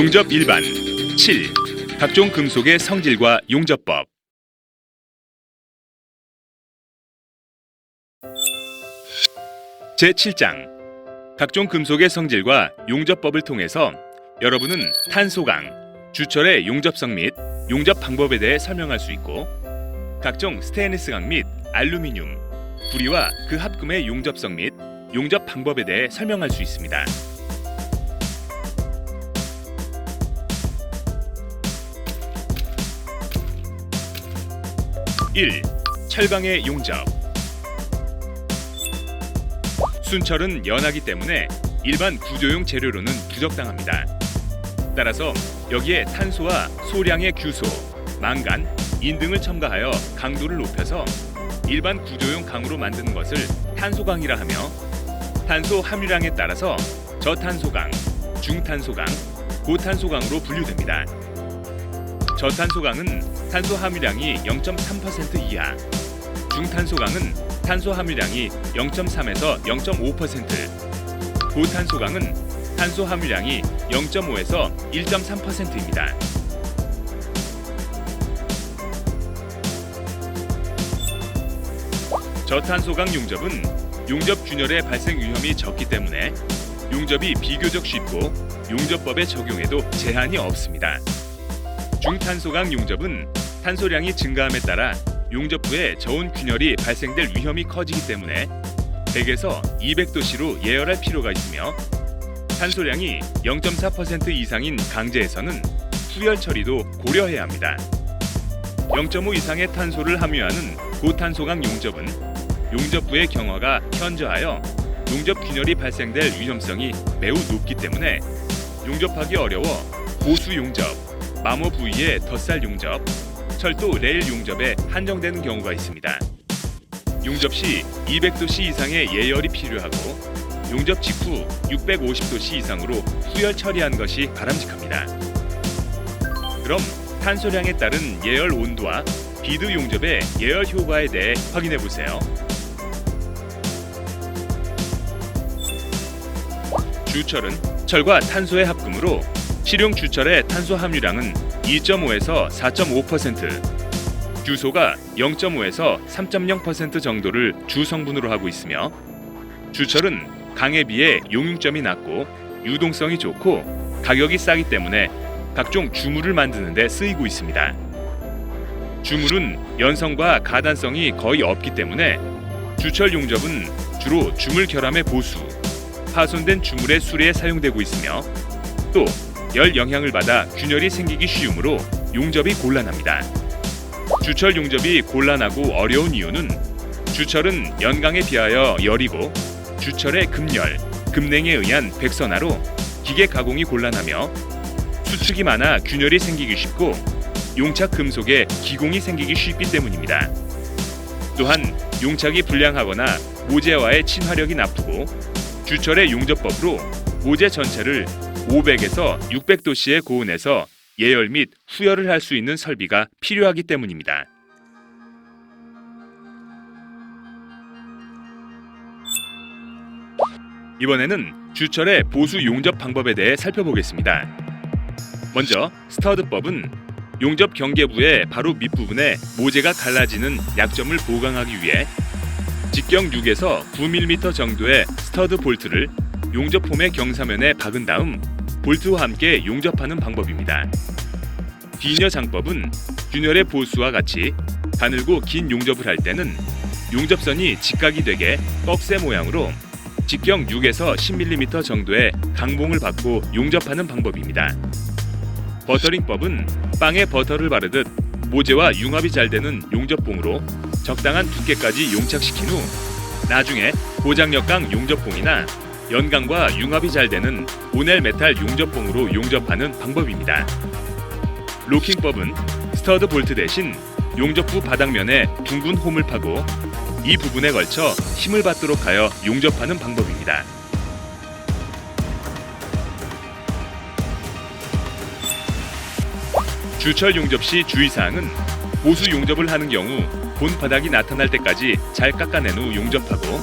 용접 일반 7. 각종 금속의 성질과 용접법 제7장 각종 금속의 성질과 용접법을 통해서 여러분은 탄소강, 주철의 용접성 및 용접 방법에 대해 설명할 수 있고 각종 스테인리스강 및 알루미늄, 구리와 그 합금의 용접성 및 용접 방법에 대해 설명할 수 있습니다. 1. 철강의 용접 순철은 연하기 때문에 일반 구조용 재료로는 부적당합니다. 따라서 여기에 탄소와 소량의 규소, 망간, 인 등을 첨가하여 강도를 높여서 일반 구조용 강으로 만드는 것을 탄소강이라 하며 탄소 함유량에 따라서 저탄소강, 중탄소강, 고탄소강으로 분류됩니다. 저탄소강은 탄소 함유량이 0.3% 이하, 중탄소강은 탄소 함유량이 0.3에서 0.5%, 고탄소강은 탄소 함유량이 0.5에서 1.3%입니다. 저탄소강 용접은 용접 균열의 발생 위험이 적기 때문에 용접이 비교적 쉽고 용접법의 적용에도 제한이 없습니다. 중탄소강 용접은 탄소량이 증가함에 따라 용접 후에 저온 균열이 발생될 위험이 커지기 때문에 100에서 200도씨로 예열할 필요가 있으며 탄소량이 0.4% 이상인 강제에서는 후열 처리도 고려해야 합니다. 0.5 이상의 탄소를 함유하는 고탄소강 용접은 용접 후의 경화가 현저하여 용접 균열이 발생될 위험성이 매우 높기 때문에 용접하기 어려워 보수 용접, 마모 부위의 덧살 용접, 철도 레일 용접에 한정되는 경우가 있습니다. 용접 시 200도씨 이상의 예열이 필요하고 용접 직후 650도씨 이상으로 후열 처리한 것이 바람직합니다. 그럼 탄소량에 따른 예열 온도와 비드 용접의 예열 효과에 대해 확인해 보세요. 주철은 철과 탄소의 합금으로 실용 주철의 탄소 함유량은 2.5에서 4.5%, 규소가 0.5에서 3.0% 정도를 주 성분으로 하고 있으며 주철은 강에 비해 용융점이 낮고 유동성이 좋고 가격이 싸기 때문에 각종 주물을 만드는 데 쓰이고 있습니다. 주물은 연성과 가단성이 거의 없기 때문에 주철 용접은 주로 주물 결함의 보수, 파손된 주물의 수리에 사용되고 있으며 또 열 영향을 받아 균열이 생기기 쉬우므로 용접이 곤란합니다. 주철 용접이 곤란하고 어려운 이유는 주철은 연강에 비하여 열이고 주철의 급열, 급냉에 의한 백선화로 기계 가공이 곤란하며 수축이 많아 균열이 생기기 쉽고 용착 금속에 기공이 생기기 쉽기 때문입니다. 또한 용착이 불량하거나 모재와의 친화력이 나쁘고 주철의 용접법으로 모재 전체를 500에서 600도씨의 고온에서 예열 및 후열을 할 수 있는 설비가 필요하기 때문입니다. 이번에는 주철의 보수 용접 방법에 대해 살펴보겠습니다. 먼저 스터드법은 용접 경계부의 바로 밑부분에 모재가 갈라지는 약점을 보강하기 위해 직경 6에서 9mm 정도의 스터드 볼트를 용접폼의 경사면에 박은 다음 볼트와 함께 용접하는 방법입니다. 비녀 장법은 균열의 보수와 같이 가늘고 긴 용접을 할 때는 용접선이 직각이 되게 꺽쇠 모양으로 직경 6에서 10mm 정도의 강봉을 받고 용접하는 방법입니다. 버터링법은 빵에 버터를 바르듯 모재와 융합이 잘 되는 용접봉으로 적당한 두께까지 용착시킨 후 나중에 고장력강 용접봉이나 연강과 융합이 잘 되는 오넬 메탈 용접봉으로 용접하는 방법입니다. 로킹법은 스터드 볼트 대신 용접 후 바닥면에 둥근 홈을 파고 이 부분에 걸쳐 힘을 받도록 하여 용접하는 방법입니다. 주철 용접 시 주의사항은 보수 용접을 하는 경우 본 바닥이 나타날 때까지 잘 깎아낸 후 용접하고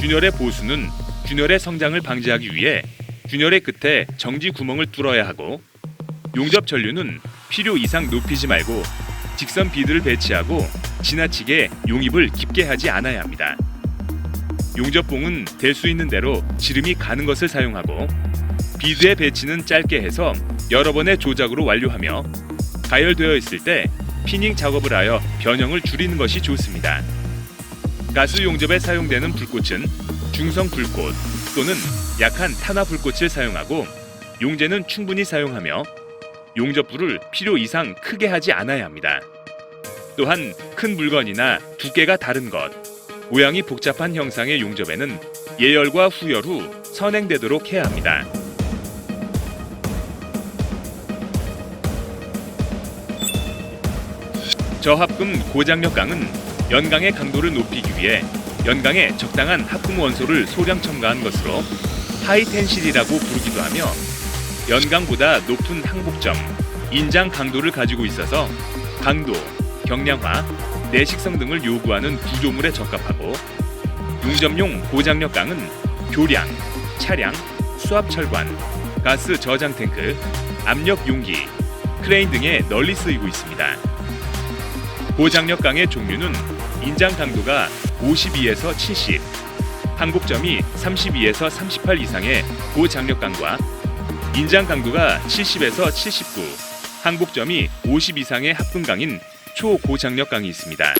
균열의 보수는 균열의 성장을 방지하기 위해 균열의 끝에 정지 구멍을 뚫어야 하고 용접 전류는 필요 이상 높이지 말고 직선 비드를 배치하고 지나치게 용입을 깊게 하지 않아야 합니다. 용접봉은 될 수 있는 대로 지름이 가는 것을 사용하고 비드의 배치는 짧게 해서 여러 번의 조작으로 완료하며 가열되어 있을 때 피닝 작업을 하여 변형을 줄이는 것이 좋습니다. 가스 용접에 사용되는 불꽃은 중성 불꽃 또는 약한 탄화 불꽃을 사용하고 용제는 충분히 사용하며 용접불을 필요 이상 크게 하지 않아야 합니다. 또한 큰 물건이나 두께가 다른 것, 모양이 복잡한 형상의 용접에는 예열과 후열 후 선행되도록 해야 합니다. 저합금 고장력 강은 연강의 강도를 높이기 위해 연강에 적당한 합금 원소를 소량 첨가한 것으로 하이텐실이라고 부르기도 하며 연강보다 높은 항복점, 인장 강도를 가지고 있어서 강도, 경량화, 내식성 등을 요구하는 구조물에 적합하고 용접용 고장력 강은 교량, 차량, 수압철관, 가스 저장 탱크, 압력 용기, 크레인 등에 널리 쓰이고 있습니다. 고장력 강의 종류는 인장 강도가 52에서 70, 항복점이 32에서 38 이상의 고장력강과 인장 강도가 70에서 79, 항복점이 50 이상의 합금강인 초고장력강이 있습니다.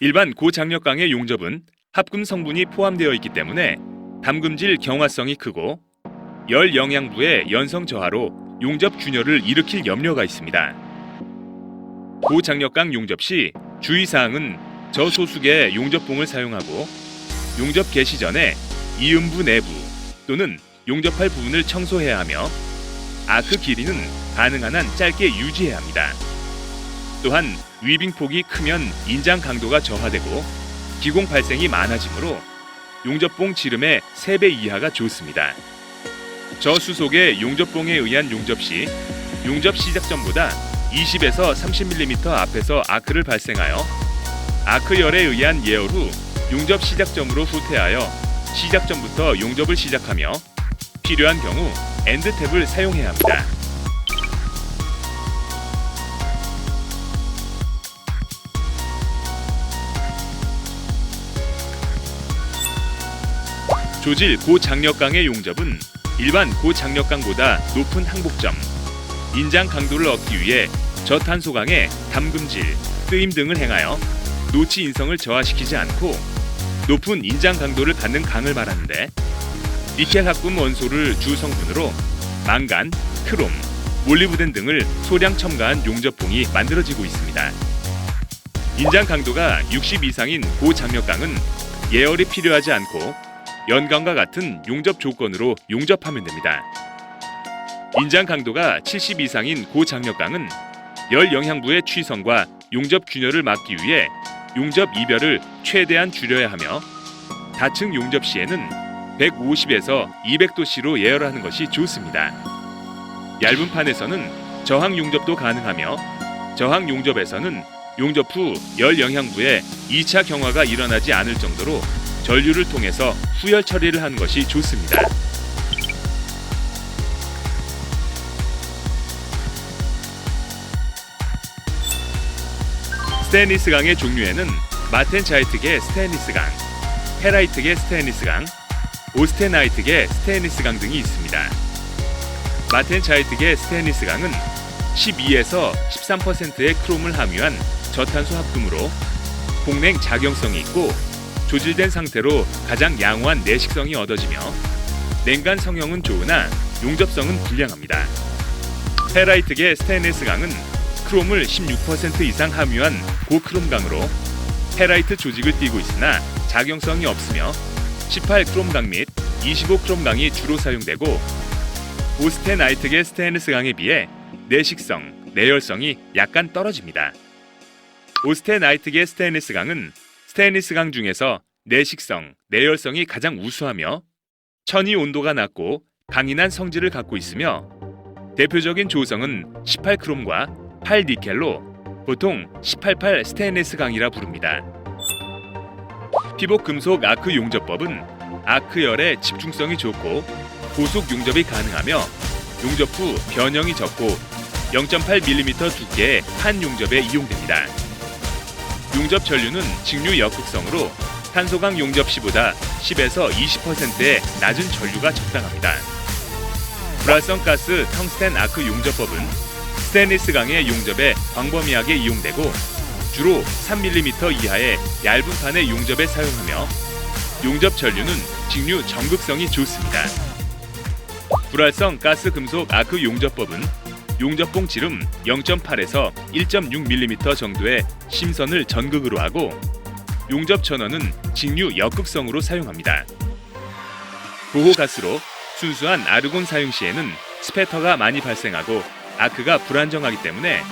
일반 고장력강의 용접은 합금 성분이 포함되어 있기 때문에 담금질 경화성이 크고 열 영양부의 연성 저하로 용접 균열을 일으킬 염려가 있습니다. 고장력강 용접 시 주의사항은 저소수의 용접봉을 사용하고 용접 개시 전에 이음부 내부 또는 용접할 부분을 청소해야 하며 아크 길이는 가능한 한 짧게 유지해야 합니다. 또한 위빙 폭이 크면 인장 강도가 저하되고 기공 발생이 많아지므로 용접봉 지름의 3배 이하가 좋습니다. 저수속의 용접봉에 의한 용접 시 용접 시작 전보다 20에서 30mm 앞에서 아크를 발생하여 아크열에 의한 예열 후 용접 시작점으로 후퇴하여 시작점부터 용접을 시작하며 필요한 경우 엔드탭을 사용해야 합니다. 조질 고장력강의 용접은 일반 고장력강보다 높은 항복점, 인장 강도를 얻기 위해 저탄소강의 담금질, 뜨임 등을 행하여 노치 인성을 저하시키지 않고 높은 인장 강도를 갖는 강을 말하는데 니켈 합금 원소를 주 성분으로 망간, 크롬, 몰리브덴 등을 소량 첨가한 용접봉이 만들어지고 있습니다. 인장 강도가 60 이상인 고장력강은 예열이 필요하지 않고 연강과 같은 용접 조건으로 용접하면 됩니다. 인장 강도가 70 이상인 고장력강은 열 영향부의 취성과 용접 균열을 막기 위해 용접 이별을 최대한 줄여야 하며 다층 용접 시에는 150에서 200도씨로 예열하는 것이 좋습니다. 얇은 판에서는 저항 용접도 가능하며 저항 용접에서는 용접 후 열 영향부에 2차 경화가 일어나지 않을 정도로 전류를 통해서 후열 처리를 하는 것이 좋습니다. 스테인리스 강의 종류에는 마텐자이트계 스테인리스 강, 헤라이트계 스테인리스 강, 오스테나이트계 스테인리스 강 등이 있습니다. 마텐자이트계 스테인리스 강은 12에서 13%의 크롬을 함유한 저탄소 합금으로 공냉 작용성이 있고 조질된 상태로 가장 양호한 내식성이 얻어지며 냉간 성형은 좋으나 용접성은 불량합니다. 헤라이트계 스테인리스 강은 크롬을 16% 이상 함유한 고크롬 강으로 헤라이트 조직을 띠고 있으나 작용성이 없으며 18크롬 강 및 25크롬 강이 주로 사용되고 오스테나이트계 스테인리스 강에 비해 내식성, 내열성이 약간 떨어집니다. 오스테나이트계 스테인리스 강은 스테인리스 강 중에서 내식성, 내열성이 가장 우수하며 천이 온도가 낮고 강인한 성질을 갖고 있으며 대표적인 조성은 18크롬과 8니켈로 보통 188 스테인리스 강이라 부릅니다. 피복 금속 아크 용접법은 아크열의 집중성이 좋고 고속 용접이 가능하며 용접 후 변형이 적고 0.8mm 두께의 한 용접에 이용됩니다. 용접 전류는 직류 역극성으로 탄소강 용접 시보다 10에서 20%의 낮은 전류가 적당합니다. 불활성 가스 텅스텐 아크 용접법은 스테인리스 강의 용접에 광범위하게 이용되고 주로 3mm 이하의 얇은 판의 용접에 사용하며 용접 전류는 직류 전극성이 좋습니다. 불활성 가스 금속 아크 용접법은 용접봉 지름 0.8에서 1.6mm 정도의 심선을 전극으로 하고 용접 전원은 직류 역극성으로 사용합니다. 보호 가스로 순수한 아르곤 사용 시에는 스패터가 많이 발생하고 아크가 불안정하기 때문에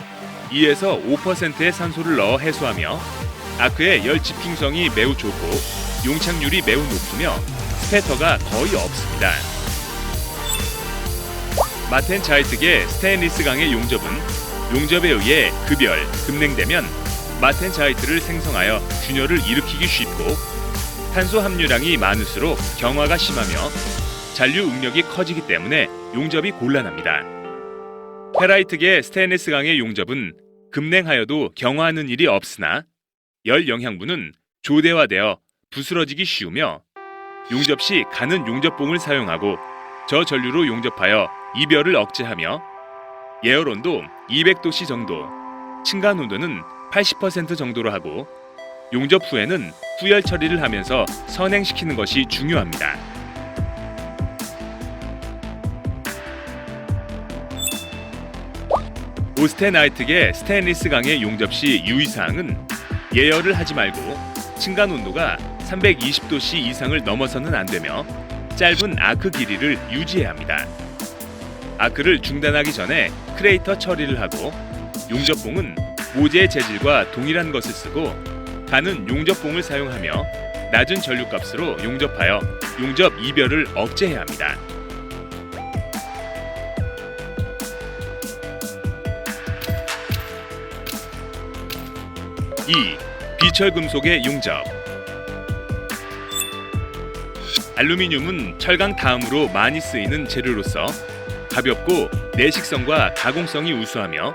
2에서 5%의 산소를 넣어 해소하며 아크의 열 집중성이 매우 좋고 용착률이 매우 높으며 스패터가 거의 없습니다. 마텐 자이트계 스테인리스 강의 용접은 용접에 의해 급열, 급냉되면 마텐 자이트를 생성하여 균열을 일으키기 쉽고 탄소 함유량이 많을수록 경화가 심하며 잔류 응력이 커지기 때문에 용접이 곤란합니다. 페라이트계 스테인리스 강의 용접은 급냉하여도 경화하는 일이 없으나 열 영향분은 조대화되어 부스러지기 쉬우며 용접 시 가는 용접봉을 사용하고 저 전류로 용접하여 이별을 억제하며 예열 온도 200도씨 정도, 층간 온도는 80% 정도로 하고 용접 후에는 후열 처리를 하면서 선행시키는 것이 중요합니다. 오스테나이트계 스테인리스 강의 용접 시 유의사항은 예열을 하지 말고 층간 온도가 320도씨 이상을 넘어서는 안 되며 짧은 아크 길이를 유지해야 합니다. 아크를 중단하기 전에 크레이터 처리를 하고 용접봉은 모재 재질과 동일한 것을 쓰고 가는 용접봉을 사용하며 낮은 전류값으로 용접하여 용접 이별을 억제해야 합니다. 이 비철 금속의 용접 알루미늄은 철강 다음으로 많이 쓰이는 재료로서 가볍고 내식성과 가공성이 우수하며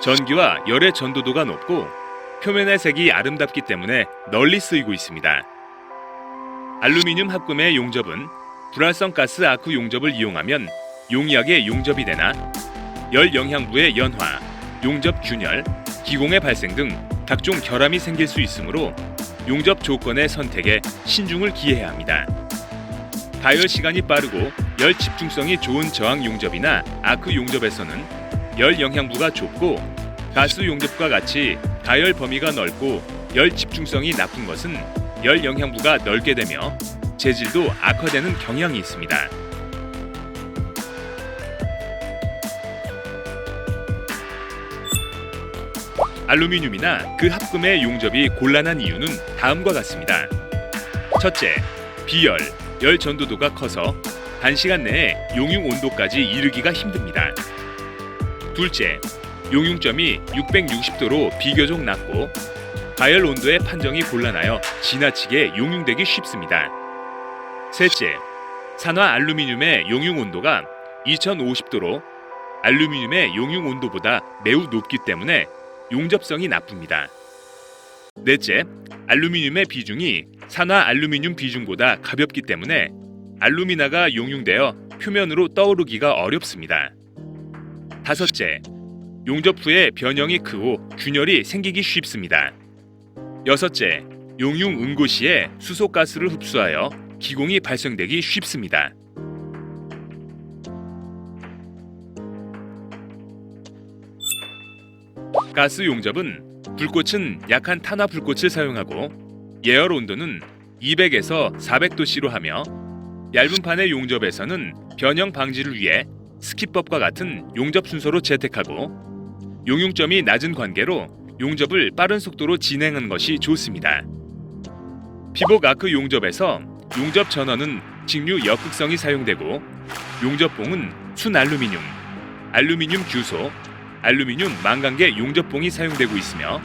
전기와 열의 전도도가 높고 표면의 색이 아름답기 때문에 널리 쓰이고 있습니다. 알루미늄 합금의 용접은 불활성 가스 아크 용접을 이용하면 용이하게 용접이 되나 열 영향부의 연화, 용접 균열, 기공의 발생 등 각종 결함이 생길 수 있으므로 용접 조건의 선택에 신중을 기해야 합니다. 가열 시간이 빠르고 열 집중성이 좋은 저항 용접이나 아크 용접에서는 열 영향부가 좁고 가스 용접과 같이 가열 범위가 넓고 열 집중성이 나쁜 것은 열 영향부가 넓게 되며 재질도 악화되는 경향이 있습니다. 알루미늄이나 그 합금의 용접이 곤란한 이유는 다음과 같습니다. 첫째, 비열, 열 전도도가 커서 단시간 내에 용융 온도까지 이르기가 힘듭니다. 둘째, 용융점이 660도로 비교적 낮고 가열 온도의 판정이 곤란하여 지나치게 용융되기 쉽습니다. 셋째, 산화 알루미늄의 용융 온도가 2050도로 알루미늄의 용융 온도보다 매우 높기 때문에 용접성이 나쁩니다. 넷째, 알루미늄의 비중이 산화 알루미늄 비중보다 가볍기 때문에 알루미나가 용융되어 표면으로 떠오르기가 어렵습니다. 다섯째, 용접 후에 변형이 크고 균열이 생기기 쉽습니다. 여섯째, 용융 응고 시에 수소가스를 흡수하여 기공이 발생되기 쉽습니다. 가스 용접은 불꽃은 약한 탄화 불꽃을 사용하고 예열 온도는 200에서 400도씨로 하며 얇은 판의 용접에서는 변형 방지를 위해 스키법과 같은 용접 순서로 채택하고 용융점이 낮은 관계로 용접을 빠른 속도로 진행하는 것이 좋습니다. 피복 아크 용접에서 용접 전원은 직류 역극성이 사용되고 용접봉은 순 알루미늄, 알루미늄 규소, 알루미늄, 망간계 용접봉이 사용되고 있으며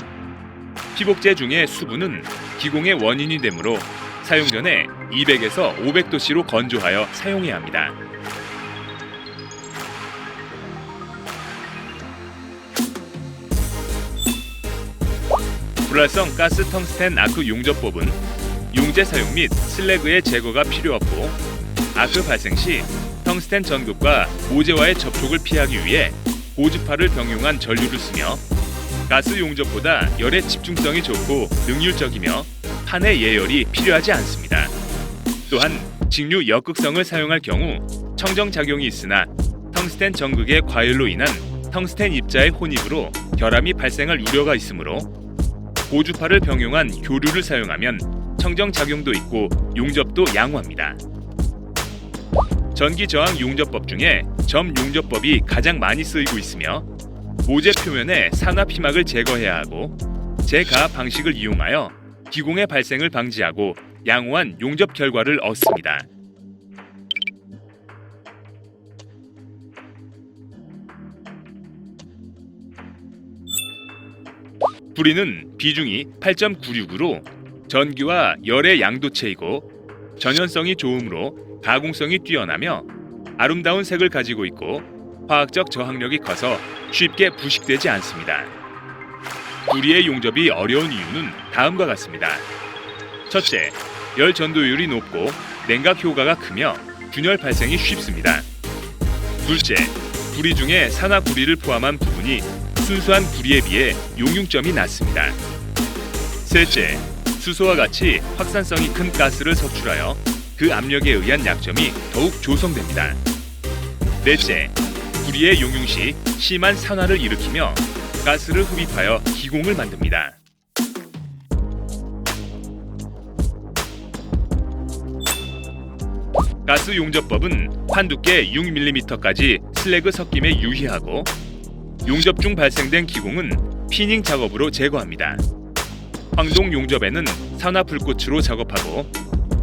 피복제 중에 수분은 기공의 원인이 되므로 사용 전에 200에서 500도씨로 건조하여 사용해야 합니다. 불활성 가스 텅스텐 아크 용접법은 용재 사용 및 슬래그의 제거가 필요 없고 아크 발생 시 텅스텐 전극과 모재와의 접촉을 피하기 위해 고주파를 병용한 전류를 쓰며 가스 용접보다 열의 집중성이 좋고 능률적이며 판의 예열이 필요하지 않습니다. 또한 직류 역극성을 사용할 경우 청정 작용이 있으나 텅스텐 전극의 과열로 인한 텅스텐 입자의 혼입으로 결함이 발생할 우려가 있으므로 고주파를 병용한 교류를 사용하면 청정 작용도 있고 용접도 양호합니다. 전기 저항 용접법 중에 점 용접법이 가장 많이 쓰이고 있으며 모재 표면의 산화 피막을 제거해야 하고 재가압 방식을 이용하여 기공의 발생을 방지하고 양호한 용접 결과를 얻습니다. 불이는 비중이 8.96으로 전기와 열의 양도체이고 전연성이 좋으므로 가공성이 뛰어나며 아름다운 색을 가지고 있고 화학적 저항력이 커서 쉽게 부식되지 않습니다. 불이의 용접이 어려운 이유는 다음과 같습니다. 첫째, 열 전도율이 높고 냉각 효과가 크며 균열 발생이 쉽습니다. 둘째, 구리 중에 산화 구리를 포함한 부분이 순수한 구리에 비해 용융점이 낮습니다. 셋째, 수소와 같이 확산성이 큰 가스를 석출하여 그 압력에 의한 약점이 더욱 조성됩니다. 넷째, 구리의 용융 시 심한 산화를 일으키며 가스를 흡입하여 기공을 만듭니다. 가스 용접법은 판 두께 6mm까지 슬래그 섞임에 유의하고 용접 중 발생된 기공은 피닝 작업으로 제거합니다. 황동 용접에는 산화 불꽃으로 작업하고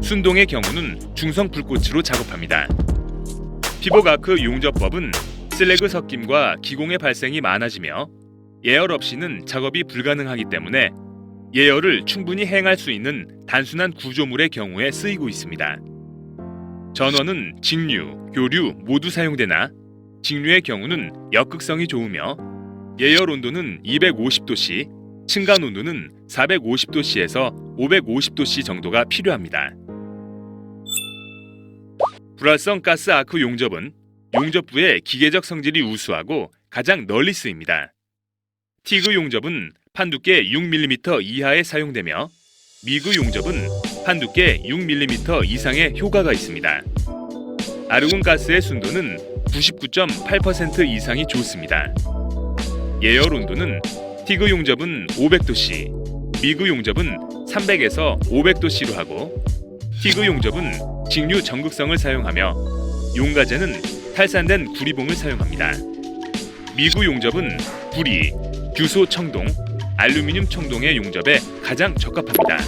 순동의 경우는 중성 불꽃으로 작업합니다. 피복 아크 용접법은 슬래그 섞임과 기공의 발생이 많아지며 예열 없이는 작업이 불가능하기 때문에 예열을 충분히 행할 수 있는 단순한 구조물의 경우에 쓰이고 있습니다. 전원은 직류, 교류 모두 사용되나 직류의 경우는 역극성이 좋으며 예열 온도는 250도씨, 층간 온도는 450도씨에서 550도씨 정도가 필요합니다. 불활성 가스 아크 용접은 용접부의 기계적 성질이 우수하고 가장 널리 쓰입니다. 티그 용접은 판 두께 6mm 이하에 사용되며 미그 용접은 판 두께 6mm 이상의 효과가 있습니다. 아르곤 가스의 순도는 99.8% 이상이 좋습니다. 예열 온도는 티그 용접은 500도씨, 미그 용접은 300에서 500도씨로 하고 티그 용접은 직류 전극성을 사용하며 용가제는 탈산된 구리봉을 사용합니다. 미구 용접은 구리, 규소 청동, 알루미늄 청동의 용접에 가장 적합합니다.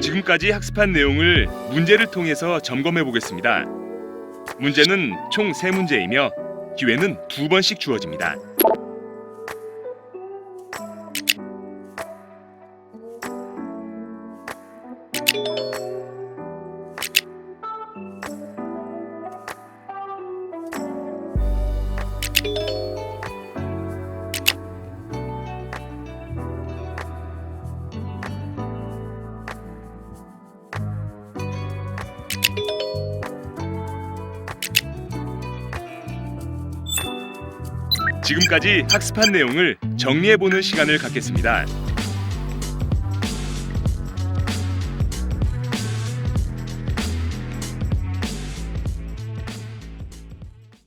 지금까지 학습한 내용을 문제를 통해서 점검해 보겠습니다. 문제는 총 3문제이며 기회는 두 번씩 주어집니다. 지금까지 학습한 내용을 정리해 보는 시간을 갖겠습니다.